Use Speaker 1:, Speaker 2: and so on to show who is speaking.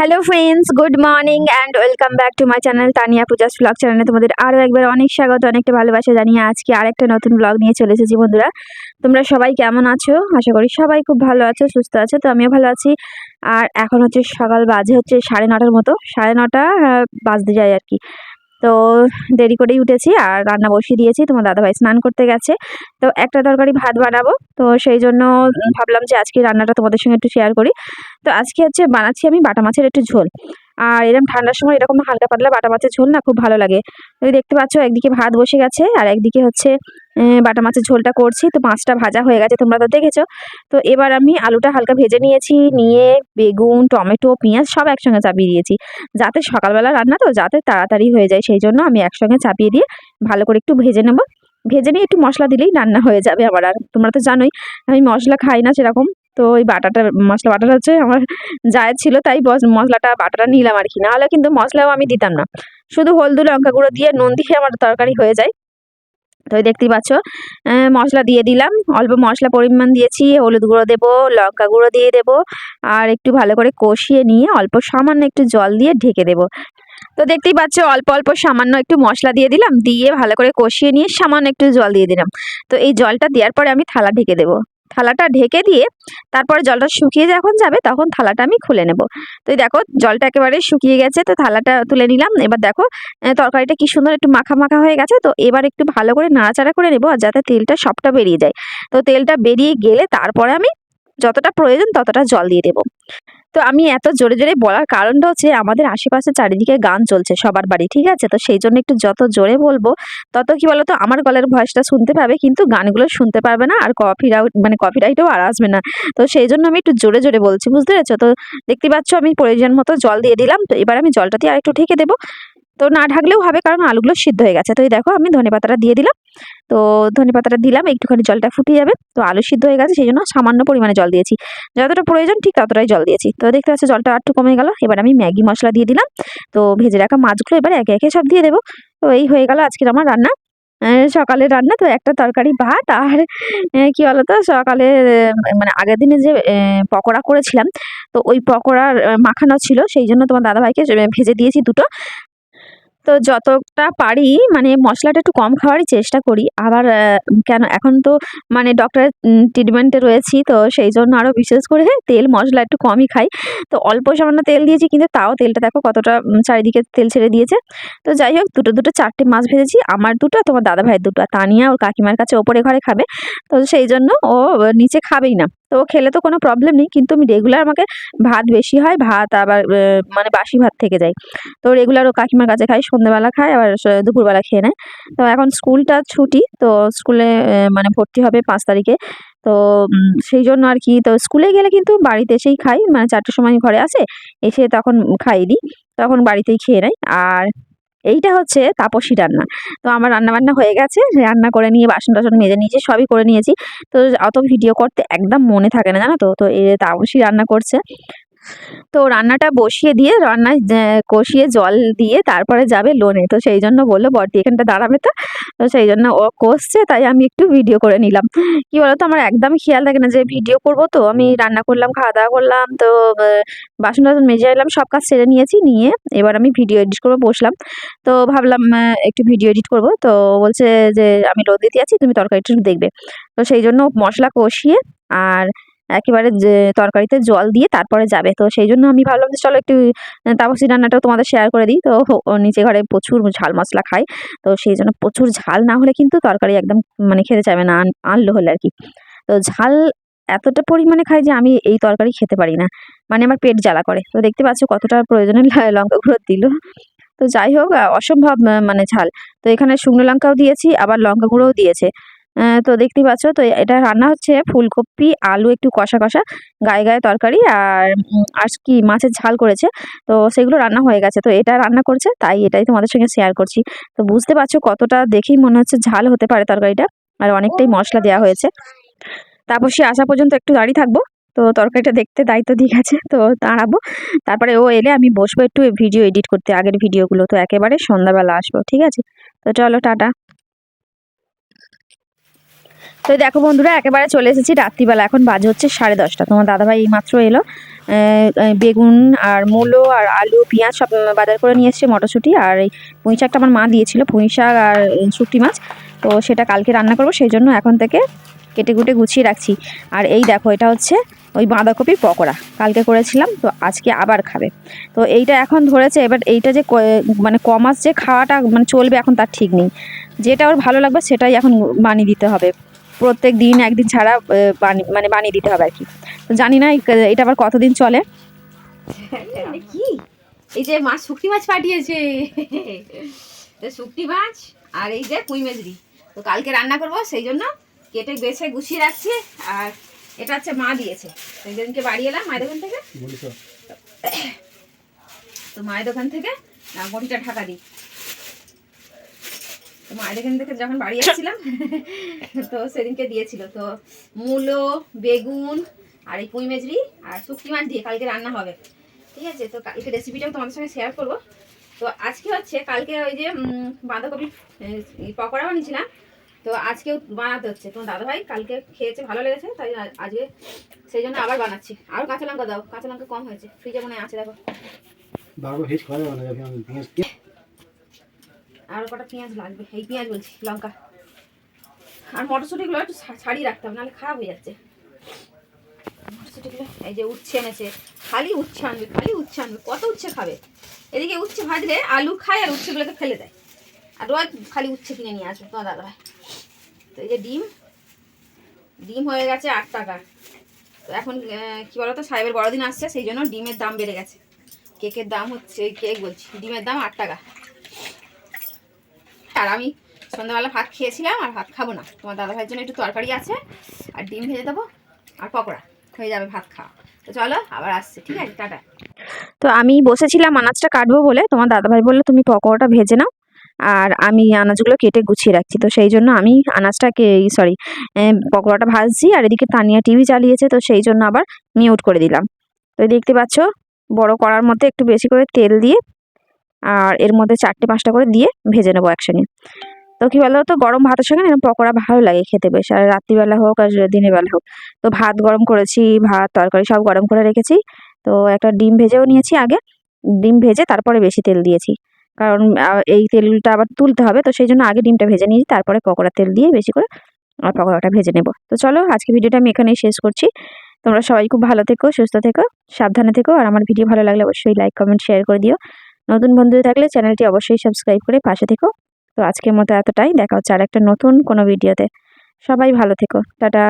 Speaker 1: Hello friends good morning and welcome back to my channel Tania Puja's blog চ্যানেলে তোমাদের আরও একবার অনেক স্বাগত, অনেকটা ভালোবাসা জানিয়ে আজকে আরেকটা নতুন ব্লগ নিয়ে চলে এসেছি, বন্ধুরা। তোমরা সবাই কেমন আছো? আশা করি সবাই খুব ভালো আছো, সুস্থ আছো, তো আমিও ভালো আছি। আর এখন হচ্ছে সকাল বাজে হচ্ছে সাড়ে নটার মতো, সাড়ে নটা বাজতে যায় আর কি। তো দেরি করেই উঠেছি আর রান্না বসিয়ে দিয়েছি তোমার দাদাভাই স্নান করতে গেছে। তো একটা তরকারি ভাত বানাবো তো সেই জন্য ভাবলাম যে আজকে রান্নাটা তোমাদের সঙ্গে একটু শেয়ার করি। তো আজকে হচ্ছে বানাচ্ছি আমি বাটা মাছের একটু ঝোল। আর এরকম ঠান্ডার সময় এরকম হালকা পাতলা বাটা মাছের ঝোল না খুব ভালো লাগে। তুমি দেখতে পাচ্ছ, একদিকে ভাত বসে গেছে আর একদিকে হচ্ছে বাটা মাছের ঝোলটা করছি। তো মাছটা ভাজা হয়ে গেছে, তোমরা তো দেখেছ। তো এবার আমি আলুটা হালকা ভেজে নিয়েছি, নিয়ে বেগুন, টমেটো, পেঁয়াজ সব একসঙ্গে চাপিয়ে দিয়েছি। যাতে সকালবেলা রান্না তো যাতে তাড়াতাড়ি হয়ে যায়, সেই জন্য আমি একসঙ্গে চাপিয়ে দিয়ে ভালো করে একটু ভেজে নেব। ভেজে নিয়ে একটু মশলা দিলেই রান্না হয়ে যাবে আমার আর। তোমরা তো জানোই, আমি মশলা খাই না সেরকম। তো ওই বাটাটা, মশলা বাটাটা হচ্ছে আমার জায়ের ছিল, তাই মশলাটা, বাটাটা নিলাম আর কি। নাহলে কিন্তু মশলাও আমি দিতাম না। শুধু হলদু লঙ্কা গুঁড়ো দিয়ে নুন দিয়ে আমার তরকারি হয়ে যায়। তো দেখতেই পাচ্ছ মশলা দিয়ে দিলাম। অল্প মশলা পরিমাণ দিয়েছি, হলুদ গুঁড়ো দেবো, লঙ্কা গুঁড়ো দিয়ে দেবো, আর একটু ভালো করে কষিয়ে নিয়ে অল্প সামান্য একটু জল দিয়ে ঢেকে দেবো। তো দেখতেই পাচ্ছ, অল্প অল্প সামান্য একটু মশলা দিয়ে দিলাম, দিয়ে ভালো করে কষিয়ে নিয়ে সামান্য একটু জল দিয়ে দিলাম। তো এই জলটা দেওয়ার পরে আমি থালা ঢেকে দেবো। থালাটা ঢেকে দিয়ে তারপরে জলটা শুকিয়ে যখন যাবে তখন থালাটা আমি খুলে নেব। তো দেখো জলটা একেবারে শুকিয়ে গেছে, তো থালাটা তুলে নিলাম। এবার দেখো তরকারিটা কি সুন্দর একটু মাখা মাখা হয়ে গেছে, তো এবার একটু ভালো করে নাড়াচাড়া করে নেব আর যাতে তেলটা সবটা বেরিয়ে যায়। তো তেলটা বেরিয়ে গেলে তারপরে আমি যতটা প্রয়োজন ততটা জল দিয়ে দেবো। তো আমি এত জোরে জোরে বলার কারণটা হচ্ছে আমাদের আশেপাশে চারিদিকে গান চলছে সবার বাড়ি, ঠিক আছে? তো সেই জন্য একটু যত জোরে বলব, তত কি বলতো, আমার গলার ভয়েসটা শুনতে পাবে, কিন্তু গানগুলো শুনতে পারবে না আর কপিরাইট মানে কপিরাইটও আর আসবে না। তো সেই জন্য আমি একটু জোরে জোরে বলছি, বুঝতে পেরেছ? তো দেখতে পাচ্ছ আমি প্রয়োজন মতো জল দিয়ে দিলাম, তো এবার আমি জলটা দিয়ে আরেকটু ঢেকে দেবো। তো না ঢাকলেও হবে কারণ আলুগুলো সিদ্ধ হয়ে গেছে। তো এই দেখো আমি ধনে পাতাটা দিয়ে দিলাম। তো ধনে পাতাটা দিলাম একটুখানি জলটা ফুটিয়ে যাবে। তো আলু সিদ্ধ হয়ে গেছে সেই জন্য সামান্য পরিমাণে জল দিয়েছি। যতটা প্রয়োজন ঠিক ততটাই জল দিয়েছি। তো দেখতে পাচ্ছ জলটা একটু কমে গেল। এবার আমি ম্যাগি মশলা দিয়ে দিলাম। তো ভেজে রাখা মাছগুলো এবার একে একে সব দিয়ে দেবো। তো এই হয়ে গেল আজকের আমার রান্না। আহ, সকালের রান্না তো একটা তরকারি ভাত আর কি বলতো সকালে মানে আগের দিনে যে পকোড়া করেছিলাম তো ওই পকোড়ার মাখানো ছিল। সেই জন্য তোমার দাদাভাইকে ভেজে দিয়েছি দুটো। তো যতটা পারি মানে মশলাটা একটু কম খাওয়ারই চেষ্টা করি। আবার কেন, এখন তো মানে ডক্টরের ট্রিটমেন্টে রয়েছি, তো সেই জন্য আরও বিশেষ করে তেল, মশলা একটু কমই খাই। তো অল্প সামান্য তেল দিয়েছি, কিন্তু তাও তেলটা দেখো কতটা চারিদিকে তেল ছেড়ে দিয়েছে। তো যাই হোক, দুটো দুটো, চারটে মাছ ভেজেছি, আমার দুটো, তোমার দাদা ভাইয়ের দুটো, আর তানিয়া ওর কাকিমার কাছে ওপরে ঘরে খাবে। তো সেই জন্য ও, নিচে খাবেই না। তো খেলে তো কোনো প্রবলেম নেই, কিন্তু আমি রেগুলার আমাকে ভাত বেশি হয়, ভাত আবার মানে বাসি ভাত থেকে যায়। তো রেগুলার ও কাকিমার কাছে খাই, সন্ধ্যেবেলা খায়, আবার দুপুরবেলা খেয়ে নেয়। তো এখন স্কুলটা ছুটি, তো স্কুলে মানে ভর্তি হবে পাঁচ তারিখে। তো সেই জন্য আর কি, তো স্কুলে গেলে কিন্তু বাড়িতে এসেই খাই মানে চারটের সময় ঘরে আসে, এসে তখন খাইয়ে দিই, তখন বাড়িতেই খেয়ে নেয়। আর এইটা হচ্ছে তাপসী রান্না। তো আমার রান্নাবান্না হয়ে গেছে, রান্না করে নিয়ে বাসন টাসন মেজে নিয়েছি, সবই করে নিয়েছি। তো অত ভিডিও করতে একদম মনে থাকে না জানো তো? তো এ তাপসী রান্না করছে। তো রান্নাটা বসিয়ে দিয়ে রান্নায় আহ, কষিয়ে জল দিয়ে তারপরে যাবে লোনে। তো সেই জন্য বলল বড়দি এখানটা দাঁড়াবে তো? তো সেই জন্য ও কষছে তাই আমি একটু ভিডিও করে নিলাম। কি বলতো আমার একদম খেয়াল থাকে না যে ভিডিও করব তো। আমি রান্না করলাম খাওয়া দাওয়া করলাম তো বাসন টাসন মেজে এলাম সব কাজ সেরে নিয়েছি নিয়ে এবার আমি ভিডিও এডিট করব বসলাম। তো ভাবলাম একটু ভিডিও এডিট করব। তো বলছে যে আমি লোদ দিতে আছি তুমি তরকারিটা দেখবে। তো সেই জন্য মশলা কষিয়ে আর একেবারে তরকারিতে জল দিয়ে তারপরে যাবে। তো সেই জন্য আমি ভাবলাম যে চলো একটু তাপসি রান্নাটাও তোমাদের শেয়ার করে দিই। তো নিচে ঘরে প্রচুর ঝাল মশলা খায়। তো সেই জন্য প্রচুর ঝাল না হলে কিন্তু তরকারি একদম মানে খেতে চাইবে না, আন- আনলো হলে আর কি। তো ঝাল এতটা পরিমাণে খাই যে আমি এই তরকারি খেতে পারি না। মানে আমার পেট জ্বালা করে। তো দেখতে পাচ্ছ কতটা প্রয়োজনে লঙ্কা গুঁড়ো দিল। তো যাই হোক অসম্ভব মানে ঝাল। তো এখানে শুকনো লঙ্কাও দিয়েছি, আবার লঙ্কা গুঁড়োও দিয়েছে। তো দেখতেই পাচ্ছ তো এটা রান্না হচ্ছে ফুলকপি আলু একটু কষা কষা গায়ে গায়ে তরকারি আর আর কি মাছের ঝাল করেছে তো সেগুলো রান্না হয়ে গেছে তো এটা রান্না করছে তাই এটাই তোমাদের সঙ্গে শেয়ার করছি। তো বুঝতে পারছ কতটা দেখেই মনে হচ্ছে ঝাল হতে পারে তরকারিটা আর অনেকটাই মশলা দেওয়া হয়েছে। তারপর সে আসা পর্যন্ত একটু দাঁড়িয়ে থাকব তো তরকারিটা দেখতে দায়িত্ব দিয়ে গেছে তো দাঁড়াবো। তারপরে ও এলে আমি বসবো একটু ভিডিও এডিট করতে আগের ভিডিওগুলো তো একেবারে সন্ধ্যাবেলা আসব ঠিক আছে? তো চলো টাটা। তো দেখো বন্ধুরা, একেবারে চলে এসেছি রাত্রিবেলা। এখন বাজে হচ্ছে সাড়ে দশটা। তোমার দাদাভাই এইমাত্র এলো। বেগুন আর মূলো আর আলু, পেঁয়াজ সব বাজার করে নিয়ে এসছে মটরশুঁটি। আর এই পুঁই শাকটা আমার মা দিয়েছিল, পুঁই শাক আর শুকটি মাছ। তো সেটা কালকে রান্না করব, সেই জন্য এখন থেকে কেটে কুটে গুছিয়ে রাখছি। আর এই দেখো, এটা হচ্ছে ওই বাঁধাকপির পকোড়া। কালকে করেছিলাম, তো আজকে আবার খাবে। তো এইটা এখন ধরেছে, এবার এইটা যে মানে কমাস যে খাওয়াটা মানে চলবে এখন তার ঠিক নেই। যেটা ওর ভালো লাগবে, সেটাই এখন বানিয়ে দিতে হবে। প্রত্যেক দিন একদিন ছাড়া বানি মানে বানিয়ে দিতে হবে আর কি। তো জানি না এটা আবার কতদিন চলে?
Speaker 2: কি? এই যে মাছ শুকটি মাছ পাঠিয়েছে। তো শুকটি মাছ আর এই যে পুঁই মেজরি। তো কালকে রান্না করব সেই জন্য কেটে বেছে গুছিয়ে রাখছি আর এটা হচ্ছে মা দিয়েছে। সেই দিনকে বাড়ি এলাম মায়ের দোকান থেকে তো মায়ের দোকান থেকে বটিটা ঢাকা দিই। তো মায়ের থেকে যখন বাড়ি আসছিলাম তো সেদিনকে দিয়েছিল। তো মূলো বেগুন আর এই পুঁই মেজরি আর শুকটি মাছ দিয়ে কালকে রান্না হবে। ঠিক আছে? তো কালকে রেসিপিটাও তোমাদের সঙ্গে শেয়ার করব। তো আজকে হচ্ছে কালকে ওই যে উম, বাঁধাকপির আহ, এই পকোড়া বানিয়েছিলাম তো আজকেও বানাতে হচ্ছে। তোমার দাদাভাই কালকে খেয়েছে ভালো লেগেছে তাই আজকে সেই জন্য আবার বানাচ্ছি। আরও কাঁচা লঙ্কা দাও কাঁচা লঙ্কা কম হয়েছে। ফ্রিজে মনে আছে দেখো
Speaker 3: বারবার ভেজ খাওয়া যাবে না যাকে আমি পেঁয়াজ দিয়ে
Speaker 2: আরও কটা পেঁয়াজ লাগবে। এই পেঁয়াজ বলছি, লঙ্কা। আর মটরশুঁটিগুলো একটু ছাড়িয়ে রাখতে হবে, নাহলে খারাপ হয়ে যাচ্ছে। মটরশুঁটিগুলো, এই যে উচ্ছে এনেছে। খালি উচ্ছে আনবে, খালি উচ্ছে আনবে, কত উচ্ছে খাবে? এদিকে উচ্ছে ভাজলে আলু খায় আর উচ্ছেগুলোকে ফেলে দেয়। আর রোজ খালি উচ্ছে কিনে নিয়ে আসবে তোমার দাদা ভাই তো এই যে ডিম ডিম হয়ে গেছে আট টাকা। তো এখন কি বলতো, সাহেবের বড়দিন আসছে, সেই জন্য ডিমের দাম বেড়ে গেছে। কেকের দাম হচ্ছে, কেক বলছি, ডিমের দাম আট টাকা। আর আমি সন্ধ্যাবেলা ভাত খেয়েছিলাম আর ভাত খাব না। তোমার দাদা ভাইয়ের জন্য একটু তরকারি আছে আর ডিম ভেজে দেবো আর পকোড়া। হয়ে যাবে ভাত খাওয়া। তো চলো, আবার আসছে, ঠিক আছে? টাটা।
Speaker 1: তো আমি বসেছিলাম আনাজটা কাটবো বলে। তোমার দাদাভাই বলল, তুমি পকোড়াটা ভেজে নাও। আর আমি আনাজগুলো কেটে গুছিয়ে রাখছি। তো সেই জন্য আমি আনাজটাকে সরি পকোড়াটা ভাজছি আর এদিকে তানিয়া টিভি চালিয়েছে। তো সেই জন্য আবার মিউট করে দিলাম। তো দেখতে পাচ্ছ, বড় করার মধ্যে একটু বেশি করে তেল দিয়ে আর এর মধ্যে চারটে পাঁচটা করে দিয়ে ভেজে নেব একসঙ্গে তো কী বলো তো গরম ভাতের সঙ্গে না পকোড়া ভালো লাগে খেতে বেশ। আর রাত্রিবেলা হোক আর দিনের বেলা হোক। তো ভাত গরম করেছি, ভাত, তরকারি সব গরম করে রেখেছি। তো একটা ডিম ভেজেও নিয়েছি আগে। ডিম ভেজে তারপরে বেশি তেল দিয়েছি। কারণ এই তেলটা আবার তুলতে হবে। তো সেই জন্য আগে ডিমটা ভেজে নিয়েছি, তারপরে পকোড়া তেল দিয়ে বেশি করে আর পকোড়াটা ভেজে নেব। তো চলো, আজকে ভিডিওটা আমি এখানেই শেষ করছি। তোমরা সবাই খুব ভালো থেকো, সুস্থ থেকো, সাবধানে থেকো। আর আমার ভিডিও ভালো লাগলে অবশ্যই লাইক কমেন্ট শেয়ার করে দিও। নতুন বন্ধু থাকলে চ্যানেলটি অবশ্যই সাবস্ক্রাইব করে পাশে থেকো। তো আজকের মতো এতটাই। দেখা হচ্ছে আর একটা নতুন কোনো ভিডিওতে সবাই ভালো থেকো। টাটা।